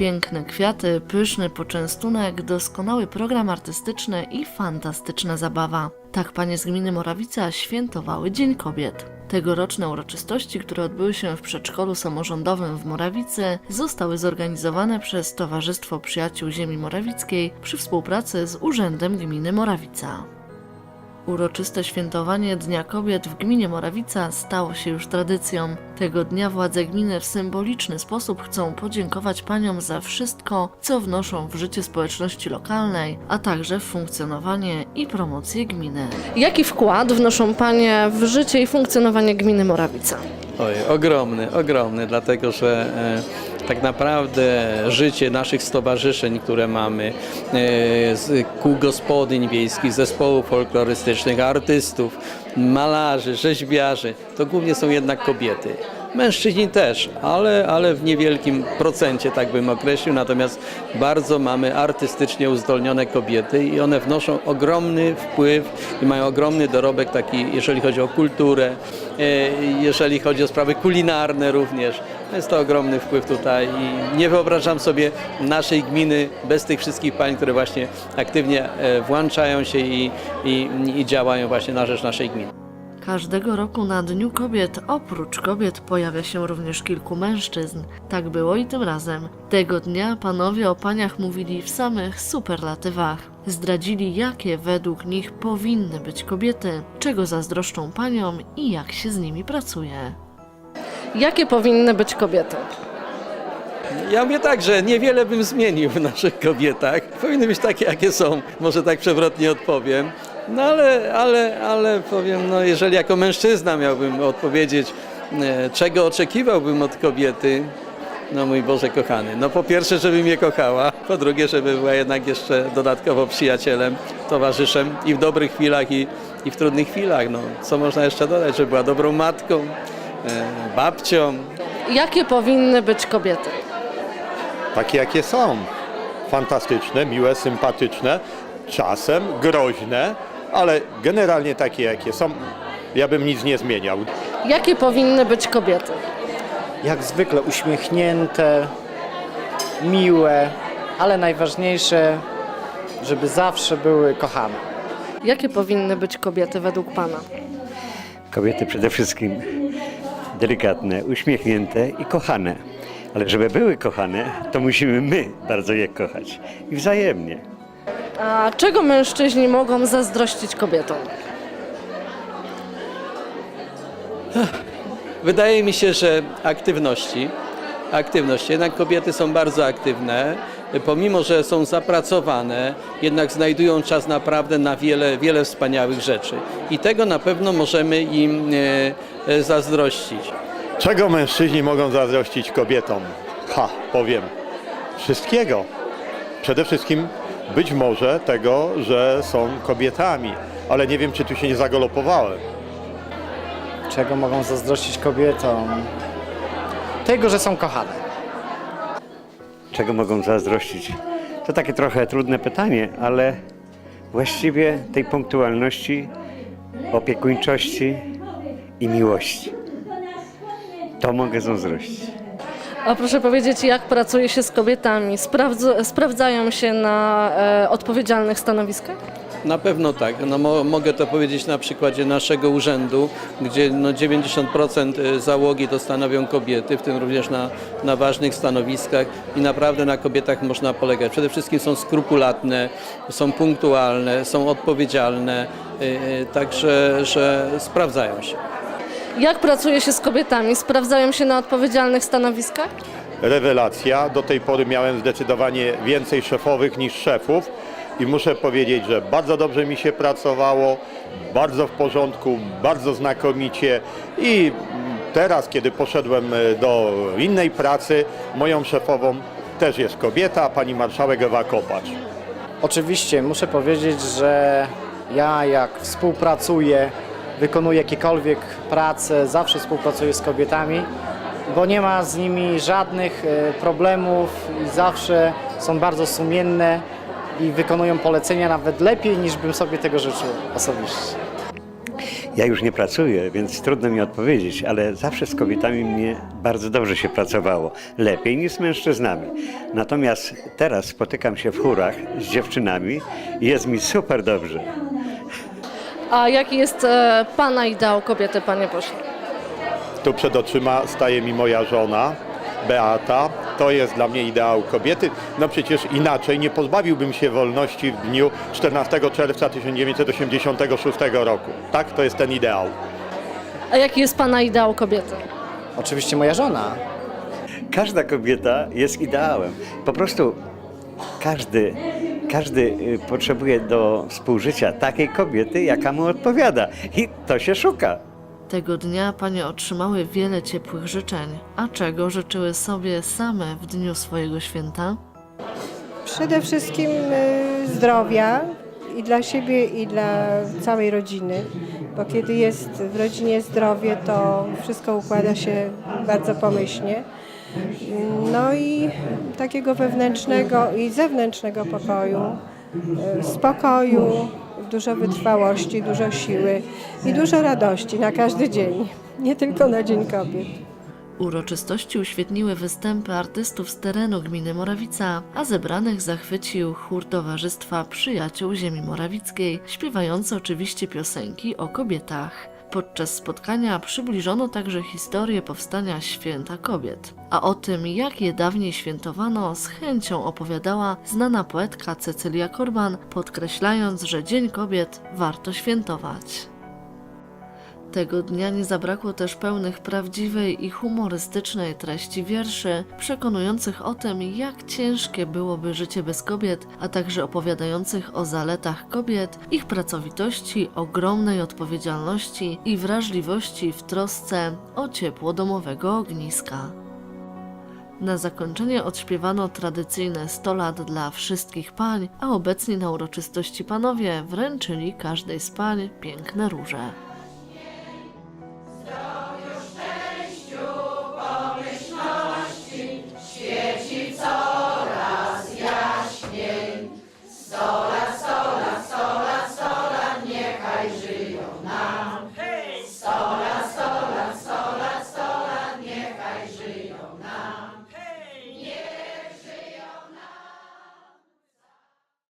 Piękne kwiaty, pyszny poczęstunek, doskonały program artystyczny i fantastyczna zabawa. Tak panie z gminy Morawica świętowały Dzień Kobiet. Tegoroczne uroczystości, które odbyły się w przedszkolu samorządowym w Morawicy, zostały zorganizowane przez Towarzystwo Przyjaciół Ziemi Morawickiej przy współpracy z Urzędem Gminy Morawica. Uroczyste świętowanie Dnia Kobiet w gminie Morawica stało się już tradycją. Tego dnia władze gminy w symboliczny sposób chcą podziękować paniom za wszystko, co wnoszą w życie społeczności lokalnej, a także w funkcjonowanie i promocję gminy. Jaki wkład wnoszą panie w życie i funkcjonowanie gminy Morawica? Oj, ogromny, ogromny, dlatego że e, tak naprawdę życie naszych stowarzyszeń, które mamy, e, kół gospodyń wiejskich, zespołów folklorystycznych, artystów, malarzy, rzeźbiarzy, to głównie są jednak kobiety. Mężczyźni też, ale, ale w niewielkim procencie, tak bym określił. Natomiast bardzo mamy artystycznie uzdolnione kobiety i one wnoszą ogromny wpływ i mają ogromny dorobek taki, jeżeli chodzi o kulturę, e, jeżeli chodzi o sprawy kulinarne również. Jest to ogromny wpływ tutaj i nie wyobrażam sobie naszej gminy bez tych wszystkich pań, które właśnie aktywnie e, włączają się i, i, i działają właśnie na rzecz naszej gminy. Każdego roku na Dniu Kobiet oprócz kobiet pojawia się również kilku mężczyzn. Tak było i tym razem. Tego dnia panowie o paniach mówili w samych superlatywach. Zdradzili, jakie według nich powinny być kobiety, czego zazdroszczą paniom i jak się z nimi pracuje. Jakie powinny być kobiety? Ja mówię tak, że niewiele bym zmienił w naszych kobietach. Powinny być takie, jakie są. Może tak przewrotnie odpowiem. No ale, ale, ale powiem, no jeżeli jako mężczyzna miałbym odpowiedzieć, e, czego oczekiwałbym od kobiety, no mój Boże kochany. No po pierwsze, żeby mnie kochała, po drugie, żeby była jednak jeszcze dodatkowo przyjacielem, towarzyszem i w dobrych chwilach, i, i w trudnych chwilach. No, co można jeszcze dodać, żeby była dobrą matką, e, babcią, Jakie powinny być kobiety? takie jakie są. Fantastyczne, miłe, sympatyczne, czasem groźne, ale generalnie takie jakie są. Ja bym nic nie zmieniał. Jakie powinny być kobiety? jak zwykle uśmiechnięte, miłe, ale najważniejsze, żeby zawsze były kochane. Jakie powinny być kobiety według pana? Kobiety przede wszystkim delikatne, uśmiechnięte i kochane. Ale żeby były kochane, to musimy my bardzo je kochać. I wzajemnie. A czego mężczyźni mogą zazdrościć kobietom? Wydaje mi się, że aktywności, aktywności, jednak kobiety są bardzo aktywne, pomimo, że są zapracowane, jednak znajdują czas naprawdę na wiele, wiele wspaniałych rzeczy. I tego na pewno możemy im e, e, zazdrościć. Czego mężczyźni mogą zazdrościć kobietom? Ha, powiem. Wszystkiego. Przede wszystkim być może tego, że są kobietami. Ale nie wiem, czy tu się nie zagalopowałem. Czego mogą zazdrościć kobietom? Tego, że są kochane. Czego mogą zazdrościć? To takie trochę trudne pytanie, ale właściwie tej punktualności, opiekuńczości i miłości. To mogę zazdrościć. A proszę powiedzieć, jak pracuje się z kobietami? Sprawdza, sprawdzają się na e, odpowiedzialnych stanowiskach? Na pewno tak. No, mo, mogę to powiedzieć na przykładzie naszego urzędu, gdzie no, 90% załogi to stanowią kobiety, w tym również na, na ważnych stanowiskach i naprawdę na kobietach można polegać. Przede wszystkim są skrupulatne, są punktualne, są odpowiedzialne, y, y, także że sprawdzają się. Jak pracuje się z kobietami? Sprawdzają się na odpowiedzialnych stanowiskach? Rewelacja. Do tej pory miałem zdecydowanie więcej szefowych niż szefów. I muszę powiedzieć, że bardzo dobrze mi się pracowało, bardzo w porządku, bardzo znakomicie. I teraz, kiedy poszedłem e, do innej pracy, moją szefową też jest kobieta, pani marszałek Ewa Kopacz. Oczywiście muszę powiedzieć, że ja jak współpracuję, wykonuję jakiekolwiek prace, zawsze współpracuję z kobietami, bo nie ma z nimi żadnych e, problemów i zawsze są bardzo sumienne i wykonują polecenia nawet lepiej niż bym sobie tego życzył osobiście. Ja już nie pracuję, więc trudno mi odpowiedzieć, ale zawsze z kobietami mnie bardzo dobrze się pracowało. Lepiej niż z mężczyznami. Natomiast teraz spotykam się w chórach z dziewczynami i jest mi super dobrze. A jaki jest e, Pana ideał kobiety, Panie pośle? Tu przed oczyma staje mi moja żona, Beata. To jest dla mnie ideał kobiety. No przecież inaczej nie pozbawiłbym się wolności w dniu 14 czerwca 1986 roku. Tak, to jest ten ideał. A jaki jest Pana ideał kobiety? Oczywiście moja żona. Każda kobieta jest ideałem. Po prostu każdy, każdy y, potrzebuje do współżycia takiej kobiety, jaka mu odpowiada. I to się szuka. Tego dnia panie otrzymały wiele ciepłych życzeń. A czego życzyły sobie same w dniu swojego święta? Przede wszystkim y, zdrowia i dla siebie, i dla całej rodziny, bo kiedy jest w rodzinie zdrowie, to wszystko układa się bardzo pomyślnie. No i takiego wewnętrznego i zewnętrznego pokoju, y, spokoju, dużo wytrwałości, dużo siły i dużo radości na każdy dzień, nie tylko na Dzień Kobiet. Uroczystości uświetniły występy artystów z terenu gminy Morawica, a zebranych zachwycił chór Towarzystwa Przyjaciół Ziemi Morawickiej, śpiewający oczywiście piosenki o kobietach. Podczas spotkania przybliżono także historię powstania Święta Kobiet. A o tym, jak je dawniej świętowano, z chęcią opowiadała znana poetka Cecylia Korban, podkreślając, że Dzień Kobiet warto świętować. Tego dnia nie zabrakło też pełnych prawdziwej i humorystycznej treści wierszy, przekonujących o tym, jak ciężkie byłoby życie bez kobiet, a także opowiadających o zaletach kobiet, ich pracowitości, ogromnej odpowiedzialności i wrażliwości w trosce o ciepło domowego ogniska. Na zakończenie odśpiewano tradycyjne 100 lat dla wszystkich pań, a obecni na uroczystości panowie wręczyli każdej z pań piękne róże.